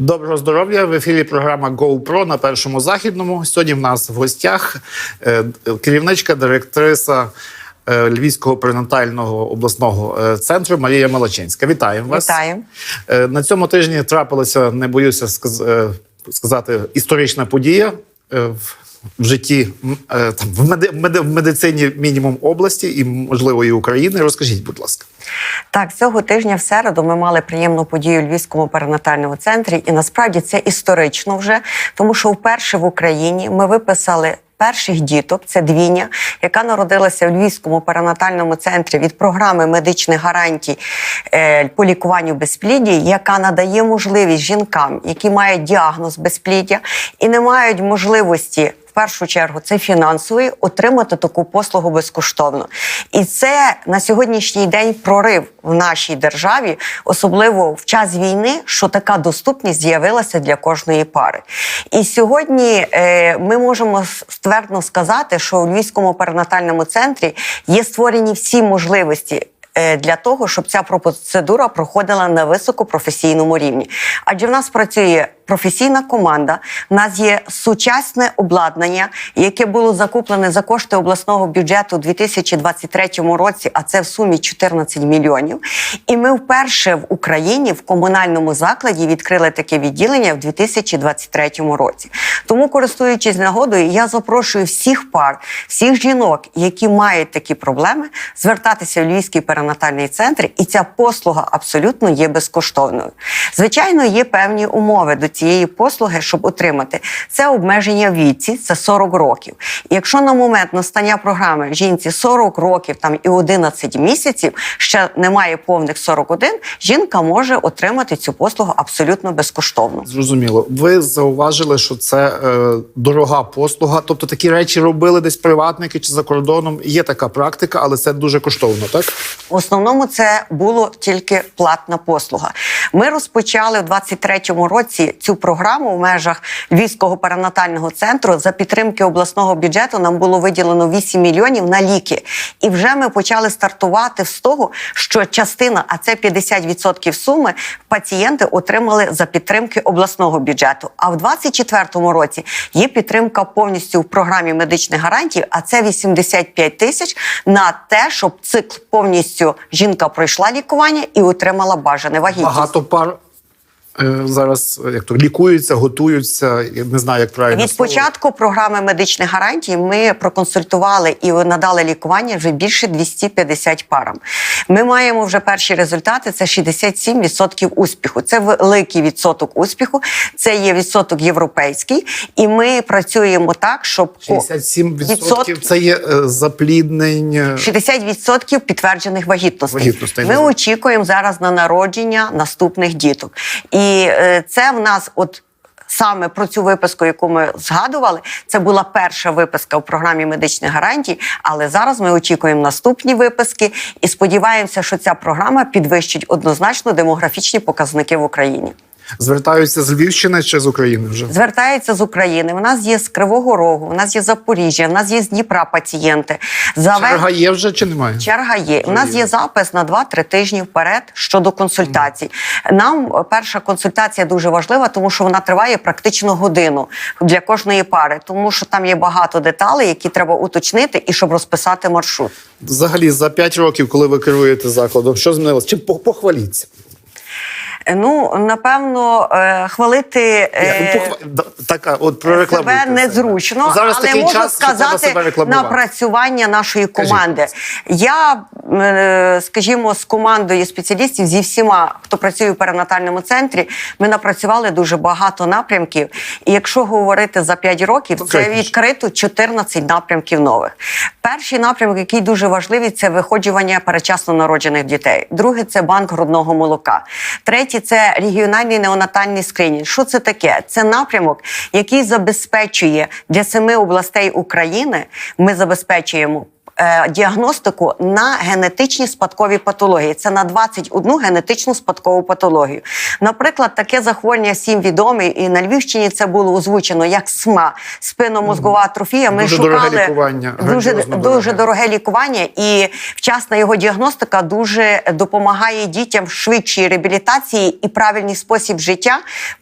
Доброго здоров'я! В ефірі програма GoPro на першому західному. Сьогодні в нас в гостях е, керівничка, директриса е, Львівського перинатального обласного е, центру Марія Малачинська. Вітаємо вас. Вітаю. Е, На цьому тижні трапилася, не боюся сказати, історична подія е, в- житті е, там, в меди- в медицині мінімум області і можливо і України. Розкажіть, будь ласка. Так, цього тижня в середу ми мали приємну подію у Львівському перинатальному центрі, і насправді це історично вже, тому що вперше в Україні ми виписали. Перших діток це двійня, яка народилася в Львівському перинатальному центрі від програми медичних гарантій е, по лікуванню безпліддя, яка надає можливість жінкам, які мають діагноз безпліддя і не мають можливості в першу чергу це фінансовий, отримати таку послугу безкоштовно. І це на сьогоднішній день прорив в нашій державі, особливо в час війни, що така доступність з'явилася для кожної пари. І сьогодні е, ми можемо ствердно сказати, що у Львівському перинатальному центрі є створені всі можливості. е, Для того щоб ця процедура проходила на високопрофесійному рівні, адже в нас працює професійна команда. В нас є сучасне обладнання, яке було закуплене за кошти обласного бюджету у 2023 році, а це в сумі 14 мільйонів. І ми вперше в Україні в комунальному закладі відкрили таке відділення в 2023 році. Тому, користуючись нагодою, я запрошую всіх пар, всіх жінок, які мають такі проблеми, звертатися в Львівський перинатальний центр, і ця послуга абсолютно є безкоштовною. Звичайно, є певні умови до цієї послуги, щоб отримати це обмеження віці, це 40 років. І якщо на момент настання програми жінці 40 років там і 11 місяців, ще немає повних 41, жінка може отримати цю послугу абсолютно безкоштовно. Зрозуміло. Ви зауважили, що це е, дорога послуга. Тобто такі речі робили десь приватники чи за кордоном. Є така практика, але це дуже коштовно, так? В основному це було тільки платна послуга. Ми розпочали в 23-му році цю програму в межах Львівського перинатального центру. За підтримки обласного бюджету нам було виділено 8 мільйонів на ліки. І вже ми почали стартувати з того, що частина, а це 50% суми, пацієнти отримали за підтримки обласного бюджету. А в 24-му році є підтримка повністю в програмі медичних гарантій, а це 85 тисяч на те, щоб цикл повністю жінка пройшла лікування і отримала бажане вагітність. Багато пар зараз е, як то лікуються, готуються. Я не знаю, як правильно Від початку програми медичних гарантій ми проконсультували і надали лікування вже більше 250 парам. Ми маємо вже перші результати. Це 67% успіху. Це великий відсоток успіху. Це є відсоток європейський, і ми працюємо так, щоб ко- 67% це є е, запліднення. 60% підтверджених вагітностей. Вагітностей, Ми очікуємо зараз на народження наступних діток. І е, це в нас от. Саме про цю виписку, яку ми згадували, це була перша виписка в програмі медичних гарантій. Але зараз ми очікуємо наступні виписки і сподіваємося, що ця програма підвищить однозначно демографічні показники в Україні. Звертаються з Львівщини чи з України вже. Звертаються з України. У нас є з Кривого Рогу, у нас є з Запоріжжя, у нас є з Дніпра пацієнти. Заве- Черга є вже чи немає? Черга є. У нас є запис на 2-3 тижні вперед щодо консультацій. Нам е, перша консультація дуже важлива, тому що вона триває практично годину для кожної пари, тому що там є багато деталей, які треба уточнити, і щоб розписати маршрут. Взагалі, за 5 років, коли ви керуєте закладом, що змінилося? Чим по- похваліться? Е, Ну напевно, е, хвалити. е, ну, похва... така, от прорекламуйте Себе незручно, Ну, Зараз але можу час, сказати напрацювання нашої команди. Я, е, скажімо, з командою спеціалістів зі всіма, хто працює в перинатальному центрі, ми напрацювали дуже багато напрямків. І якщо говорити за 5 років, це відкрито 14 напрямків нових. Перший напрямок, який дуже важливий, це виходжування перечасно народжених дітей. Другий це банк грудного молока. Третій це регіональний неонатальний скринінг. Що це таке? Це напрямок, який забезпечує для семи областей України. Ми забезпечуємо. Е, Діагностику на генетичні спадкові патології це на 21 генетичну спадкову патологію. Наприклад, таке захворювання всім відоме, і на Львівщині це було озвучено як СМА спинномозгова атрофія. Ми Дуже шукали дороге лікування, дуже дуже дороге. дороге лікування, і вчасна його діагностика дуже допомагає дітям в швидшій реабілітації і правильний спосіб життя.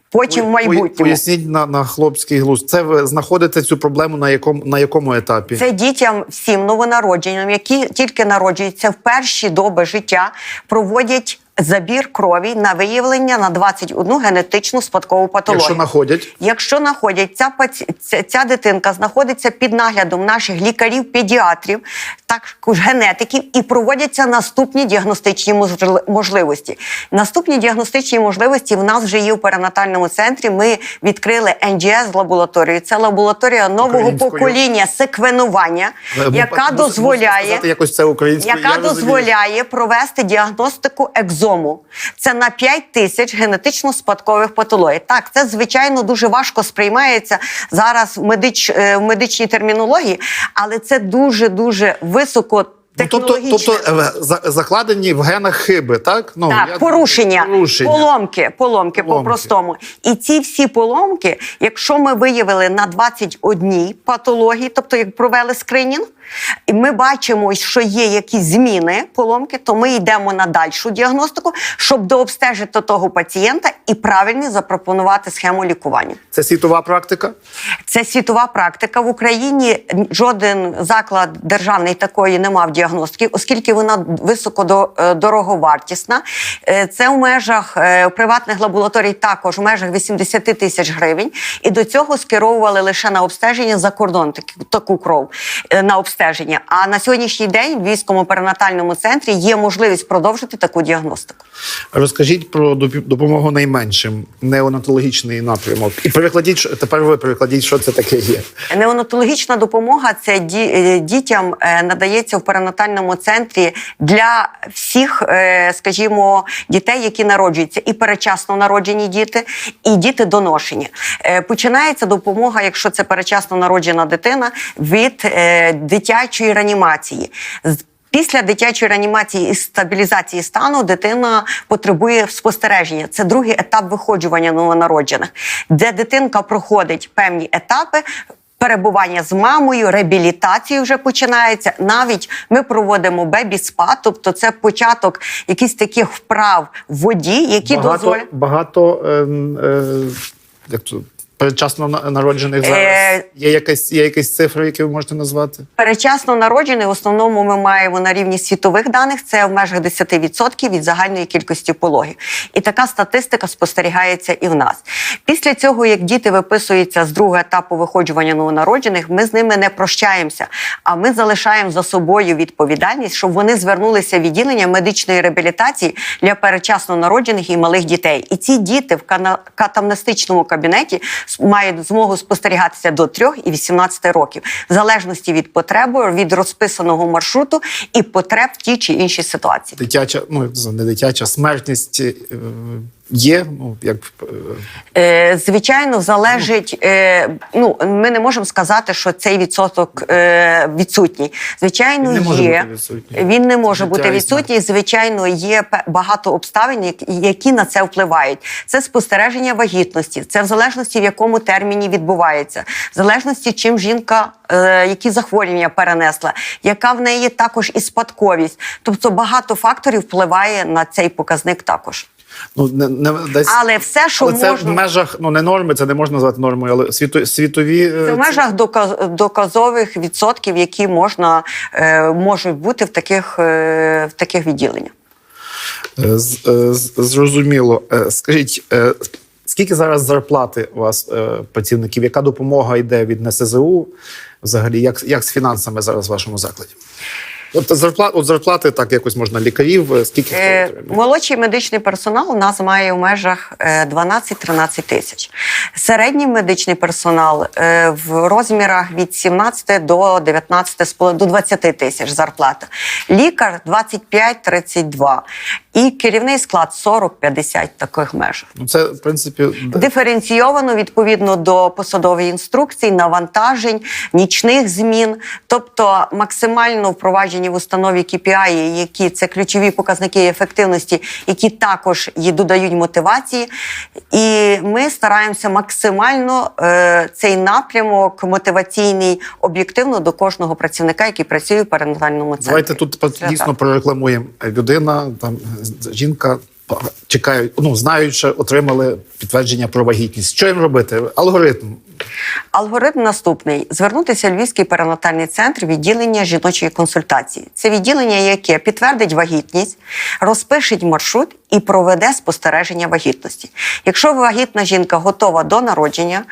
Потім в майбутньому. Поясніть на, на хлопський глузд. Це ви знаходите цю проблему на якому, на якому етапі? Це дітям всім новонародженим, які тільки народжуються в перші доби життя, проводять забір крові на виявлення на 21 генетичну спадкову патологію. Якщо знаходять, Якщо знаходять ця, ця, ця дитинка знаходиться під наглядом наших лікарів, педіатрів, також генетиків, і проводяться наступні діагностичні можли- можливості. Наступні діагностичні можливості в нас вже є в перинатальному центрі. Ми відкрили NGS лабораторію. Це лабораторія нового покоління секвенування, е, яка дозволяє сказати якось це яка я дозволяє провести діагностику екзому. Це на 5 тисяч генетично спадкових патологій. Так, це звичайно дуже важко сприймається зараз в, медич, е, в медичній термінології, але це дуже дуже високо. Ну, тобто, тобто е, за- закладені в генах хиби, так? Ну, Так, я- порушення, порушення. поломки, поломки, Поломки. по-простому. І ці всі поломки, якщо ми виявили на 21 патології, тобто як провели скринінг, і ми бачимо, що є якісь зміни, поломки, то ми йдемо на дальшу діагностику, щоб дообстежити того пацієнта і правильно запропонувати схему лікування. Це світова практика. Це світова практика в Україні. Жоден заклад державний такої не мав діагностики, оскільки вона високо е, дороговартісна. Е, Це в межах е, приватних лабораторій також в межах 80 тисяч гривень. І до цього скеровували лише на обстеження за кордон таку, кров на обстеження. А на сьогоднішній день в військовому перинатальному центрі є можливість продовжити таку діагностику. Розкажіть про допомогу найменшим, неонатологічний напрямок. І перекладіть, тепер ви перекладіть, що це таке є. Неонатологічна допомога це ді- е, дітям е, надається в перинатальному центрі для всіх, е, скажімо, дітей, які народжуються, і перечасно народжені діти, і діти доношені. Починається допомога, якщо це перечасно народжена дитина, від е, дитячої реанімації. Після дитячої реанімації і стабілізації стану дитина потребує спостереження. Це другий етап виходжування новонароджених, де дитинка проходить певні етапи. Перебування з мамою, реабілітацію вже починається. Навіть ми проводимо бебі-спа, тобто це початок якихось таких вправ в воді, які багато, дозволяють. багато е, е, як то, передчасно на- народжених зараз. Е, Є якась є якісь цифри, які ви можете назвати? Перечасно народжений в основному ми маємо на рівні світових даних. Це в межах 10% від загальної кількості пологів. І така статистика спостерігається і в нас. Після цього, як діти виписуються з другого етапу виходжування новонароджених, ми з ними не прощаємося. А ми залишаємо за собою відповідальність, щоб вони звернулися в відділення медичної реабілітації для перечасно народжених і малих дітей. І ці діти в катамнестичному кабінеті мають змогу спостерігатися до 3 і 18 років, в залежності від потреби, від розписаного маршруту і потреб в тій чи іншій ситуації. Дитяча, ну не дитяча, смертність е, є. Ну як е, Е, звичайно, залежить. Е, ну ми не можемо сказати, що цей відсоток е, відсутній. Звичайно, Він не може є бути відсутній. він не може Життя бути відсутній. Звичайно, є багато обставин, які- які на це впливають. Це спостереження вагітності, це в залежності в якому терміні відбувається, в залежності чим жінка, е, які захворювання перенесла, яка в неї також і спадковість. Тобто багато факторів впливає на цей показник також. Ну не, не десь. Але все, що але це в межах, ну не норми, це не можна назвати нормою, але світо, світові е, Це в межах доказ, доказових відсотків, які можна е, можуть бути в таких, е, в таких відділеннях. Зрозуміло. Скажіть, скільки зараз зарплати у вас е, працівників? Яка допомога йде від НСЗУ? Взагалі, як, як з фінансами зараз в вашому закладі? От зарплат, от зарплати так якось можна лікарів. е, Скільки Е, молодший медичний персонал у нас має у межах е, 12-13 тисяч. Середній медичний персонал е, в розмірах від 17 до 19 до 20 тисяч зарплата. Лікар 25-32. І керівний склад 40-50 таких межах. Ну це в принципі. Диференційовано відповідно до посадової інструкції, навантажень, нічних змін, тобто максимально впроваджені в установі KPI, які це ключові показники ефективності, які також їй додають мотивації. І ми стараємося максимально е, цей напрямок мотиваційний об'єктивно до кожного працівника, який працює в перинатальному центрі. Давайте тут дійсно прорекламуємо людина, там жінка чекають, ну знають, що отримали підтвердження про вагітність. Що їм робити? Алгоритм. Алгоритм наступний: звернутися в Львівський перинатальний центр відділення жіночої консультації. Це відділення, яке підтвердить вагітність, розпишить маршрут і проведе спостереження вагітності. Якщо вагітна жінка готова до народження,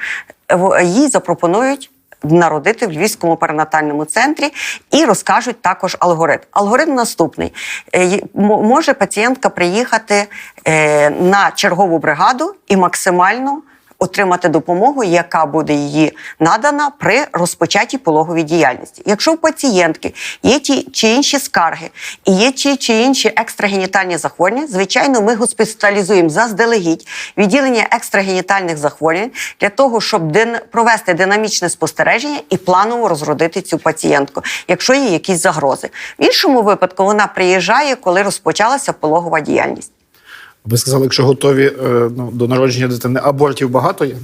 їй запропонують. Народити в Львівському перинатальному центрі і розкажуть також алгоритм. Алгоритм наступний: Е, може пацієнтка приїхати е, на чергову бригаду і максимально отримати допомогу, яка буде її надана при розпочатій пологовій діяльності. Якщо у пацієнтки є ті чи інші скарги і є ті чи інші екстрагенітальні захворювання, звичайно, ми госпіталізуємо заздалегідь відділення екстрагенітальних захворювань для того, щоб провести динамічне спостереження і планово розродити цю пацієнтку, якщо є якісь загрози. В іншому випадку вона приїжджає, коли розпочалася пологова діяльність. Ви сказали, якщо готові е, ну, до народження дитини, абортів багато є.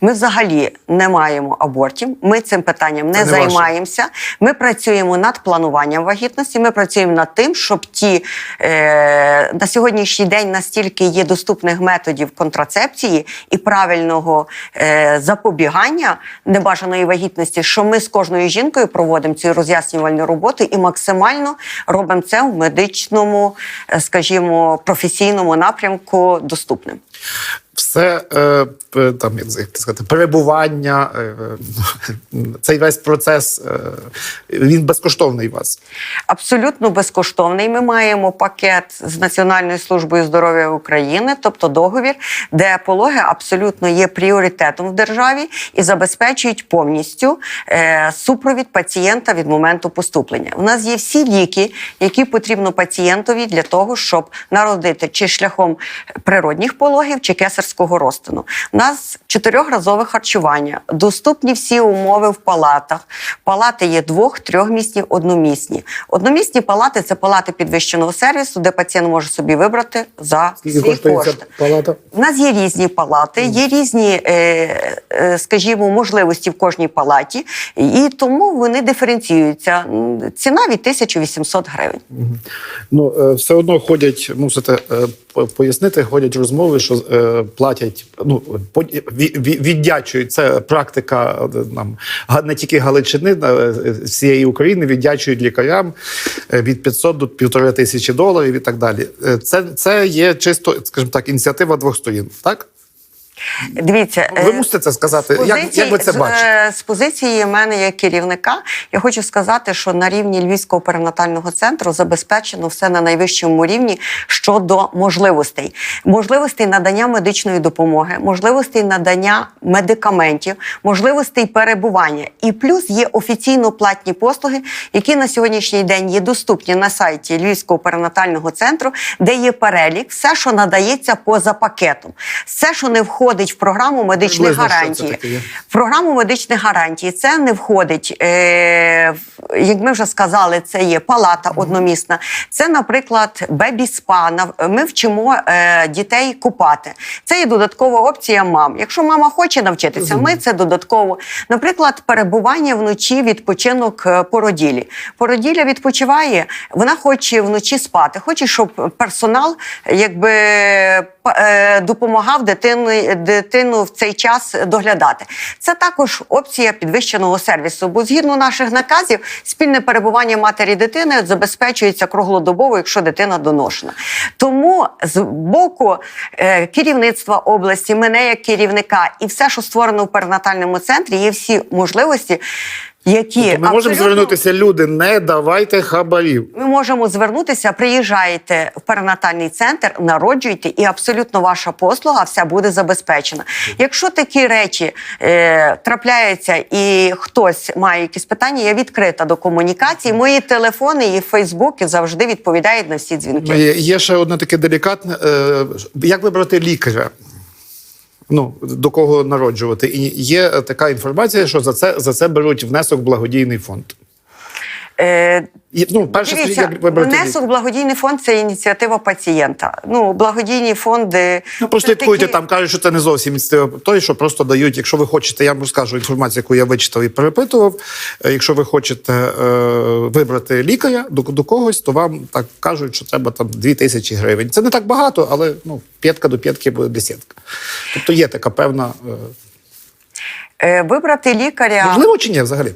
Ми взагалі не маємо абортів. Ми цим питанням не, не ваше. займаємося. Ми працюємо над плануванням вагітності. Ми працюємо над тим, щоб ті е, на сьогоднішній день настільки є доступних методів контрацепції і правильного е, запобігання небажаної вагітності, що ми з кожною жінкою проводимо цю роз'яснювальну роботу і максимально робимо це в медичному, е, скажімо, професійному напрямку доступним. Все е, там, як сказати, перебування, е, е, цей весь процес він безкоштовний у вас. Абсолютно безкоштовний. Ми маємо пакет з Національною службою здоров'я України, тобто договір, де пологи абсолютно є пріоритетом в державі і забезпечують повністю супровід пацієнта від моменту поступлення. У нас є всі ліки, які потрібно пацієнтові для того, щоб народити чи шляхом природних пологів, чи кесарського розтину. У нас чотирьохразове харчування, доступні всі умови в палатах. Палати є двох, трьохмісні, одномісні. Одномісні палати це палати підвищеного сервісу, де пацієнт може собі вибрати за Скільки свій кошт. палата? У нас є різні палати, є різні, е, е, скажімо, можливості в кожній палаті, і тому вони диференціюються. Ціна від 1800 гривень. Ну, е, все одно ходять, мусите пояснити, ходять розмови, що платять, ну, по- віддячують. Це практика е, нам не тільки Галичини, е, всієї України віддячують лікарям е, від 500 до півтори тисячі доларів і так далі. Е, Це, це є чисто, скажімо так, ініціатива двох сторін, так? Дивіться, Ви е, мусите це сказати. з Як, як ви це бачите? е, З позиції мене як керівника, я хочу сказати, що на рівні Львівського перинатального центру забезпечено все на найвищому рівні щодо можливостей, можливостей надання медичної допомоги, можливостей надання медикаментів, можливостей перебування. І плюс є офіційно платні послуги, які на сьогоднішній день є доступні на сайті Львівського перинатального центру, де є перелік, все, що надається поза пакетом, все, що не входить в програму медичних гарантій. В програму медичних гарантій це не входить, е, як ми вже сказали, це є палата одномісна. Це, наприклад, бебі-спа. Ми вчимо е, дітей купати. Це є додаткова опція мам. Якщо мама хоче навчитися, ми це додатково. Наприклад, перебування вночі, відпочинок е, породілі. Породілля відпочиває, вона хоче вночі спати, хоче, щоб персонал якби допомагав дитини, дитину в цей час доглядати. Це також опція підвищеного сервісу, бо згідно наших наказів, спільне перебування матері дитини забезпечується круглодобово, якщо дитина доношена. Тому з боку е, керівництва області, мене як керівника, і все, що створено в перинатальному центрі, є всі можливості. Які Тобто ми можемо звернутися, люди, не давайте хабарів. ми можемо звернутися, приїжджаєте в перинатальний центр, народжуйте, і абсолютно ваша послуга вся буде забезпечена. Якщо такі речі е, трапляються і хтось має якісь питання, я відкрита до комунікації. Мої телефони і Фейсбуки завжди відповідають на всі дзвінки. Є, є ще одне таке делікатне. Е, як вибрати лікаря? Ну, до кого народжувати? І є така інформація, що за це, за це беруть внесок благодійний фонд. Е, ну, перше, Дивіться, внесок в благодійний фонд це ініціатива пацієнта. Ну, благодійні фонди. Ну, прослідкуйте, такі- там кажуть, що це не зовсім той, що просто дають, якщо ви хочете, я вам розкажу інформацію, яку я вичитав і перепитував. Е, Якщо ви хочете е, вибрати лікаря до, до когось, то вам так кажуть, що треба там 2 тисячі гривень. Це не так багато, але ну, п'ятка до п'ятки буде десятка. Тобто є така певна. Е, Е, Вибрати лікаря. можливо чи ні взагалі?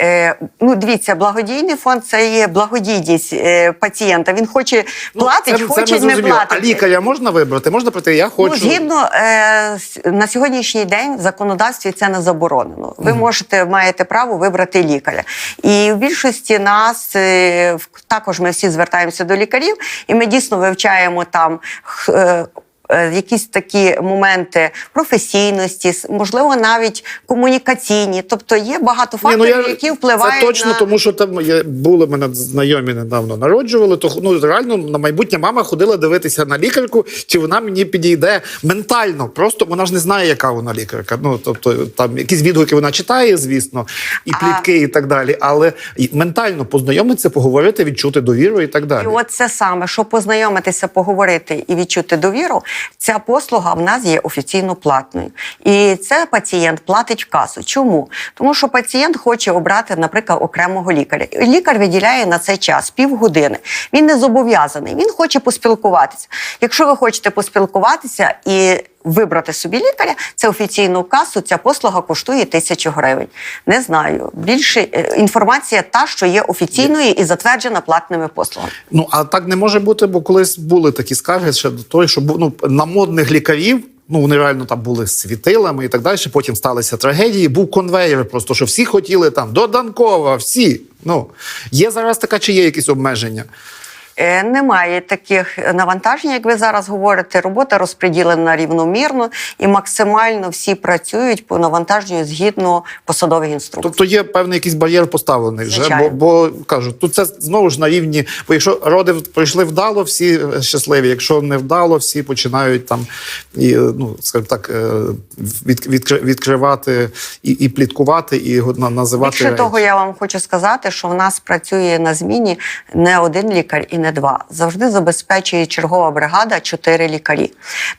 Е, ну, дивіться, благодійний фонд це є благодійність е, пацієнта. Він хоче платить, Ну, це, хоче це не платить. А лікаря можна вибрати? Можна прийти? Я хочу. Ну, згідно е, на сьогоднішній день в законодавстві це не заборонено. Ви можете маєте право вибрати лікаря. І в більшості нас е, також ми всі звертаємося до лікарів, і ми дійсно вивчаємо там. е, Якісь такі моменти професійності, можливо, навіть комунікаційні. Тобто є багато Ні, факторів, я- які впливають Це точно, на тому що там є, були мене знайомі недавно народжували. То ну реально на майбутнє мама ходила дивитися на лікарку, чи вона мені підійде ментально. Просто вона ж не знає, яка вона лікарка. Ну тобто там якісь відгуки вона читає, звісно, і А- і так далі. Але ментально познайомитися, поговорити, відчути довіру і так далі. І от це саме, щоб познайомитися, поговорити і відчути довіру, ця послуга в нас є офіційно платною. І це пацієнт платить в касу. Чому? Тому що пацієнт хоче обрати, наприклад, окремого лікаря. Лікар виділяє на цей час півгодини. Він не зобов'язаний, він хоче поспілкуватися. Якщо ви хочете поспілкуватися і вибрати собі лікаря, це офіційну касу. Ця послуга коштує тисячу гривень. Не знаю. Більше е, інформація та, що є офіційною і затверджена платними послугами. Ну а так не може бути, бо колись були такі скарги ще до того, що ну, на модних лікарів. Ну, вони реально там були світилами і так далі. Потім сталися трагедії. Був конвейер, просто що всі хотіли там до Данкова, всі. Ну є зараз така, чи є якісь обмеження? Е, Немає таких навантажень, як ви зараз говорите. Робота розподілена рівномірно і максимально всі працюють по навантаженню згідно посадових інструкцій. Тобто є певний якийсь бар'єр поставлений вже. Бо, бо кажуть, тут це знову ж на рівні. Бо якщо роди пройшли вдало, всі щасливі. Якщо не вдало, всі починають там і ну скажімо так е, від, відкривати і, і пліткувати, і називати Більше того, я вам хочу сказати, що в нас працює на зміні не один лікар і не два. Завжди забезпечує чергова бригада чотири лікарі.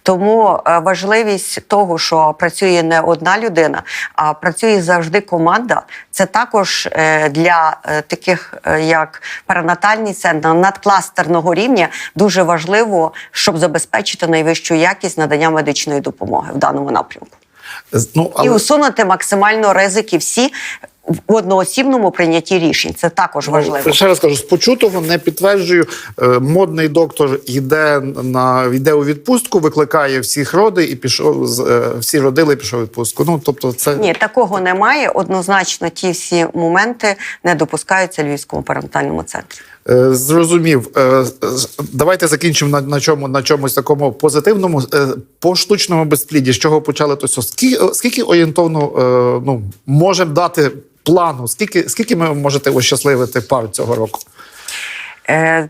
Тому е, важливість того, що працює не одна людина, а працює завжди команда. Це також е, для е, таких, як перинатальний центр надкластерного рівня, дуже важливо, щоб забезпечити найвищу якість надання медичної допомоги в даному напрямку Ну, і усунути максимально ризики всі в одноосібному прийнятті рішень. Це також важливо. Ну, ще раз кажу, з почутого не підтверджую. Е, Модний доктор йде на йде у відпустку, викликає всіх роди і пішов з е, всі родили, і пішов у відпустку. Ну тобто, це Ні, такого немає. Однозначно, ті всі моменти не допускаються Львівському перинатальному центрі. Е, Зрозумів. Давайте закінчимо на, на чому на чомусь такому позитивному. По штучному безпліді, з чого почали то все? Скільки, скільки орієнтовно ну, можемо дати плану? Скільки, скільки ми можете ощасливити пар цього року? Е,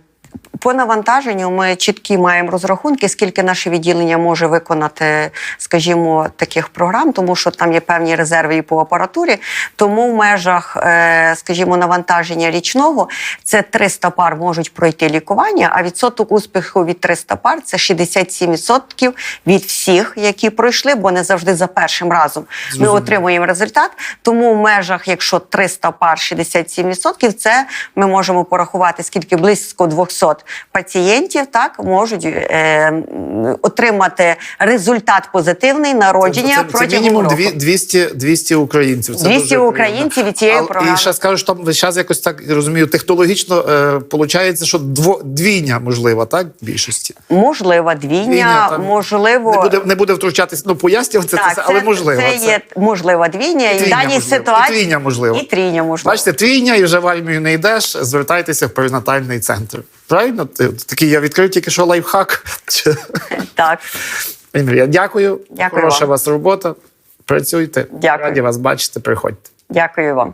По навантаженню ми чіткі маємо розрахунки, скільки наше відділення може виконати, скажімо, таких програм, тому що там є певні резерви і по апаратурі. Тому в межах, е, скажімо, навантаження річного це 300 пар можуть пройти лікування, а відсоток успіху від 300 пар це 67% від всіх, які пройшли, бо не завжди за першим разом ми отримуємо результат. Тому в межах, якщо 300 пар 67%, це ми можемо порахувати, скільки близько 200 пацієнтів так можуть е, отримати результат позитивний народження це, це протягом мінімум року. дві- 200, 200 українців. Це 200 дуже українців від цієї програми. І ще скажу, що там час якось так розумію, технологічно е, що дво, двійня можлива, так? Більшості. Можлива двійня, Двійня, там можливо. Не буде, не буде втручатись, ну пояснювати це, це, але можливо. Це, є можлива двійня, і в трійня даній можливо. ситуації І трійня можливо. І трійня можливо. Бачите, твійня і вже в армію не йдеш, звертайтеся в перинатальний центр. Правильно? Такий я відкрив тільки що лайфхак. Так. Я дякую. Дякую Хороша вам. вас робота. Працюйте. Дякую. Раді вас бачити. Приходьте. Дякую вам.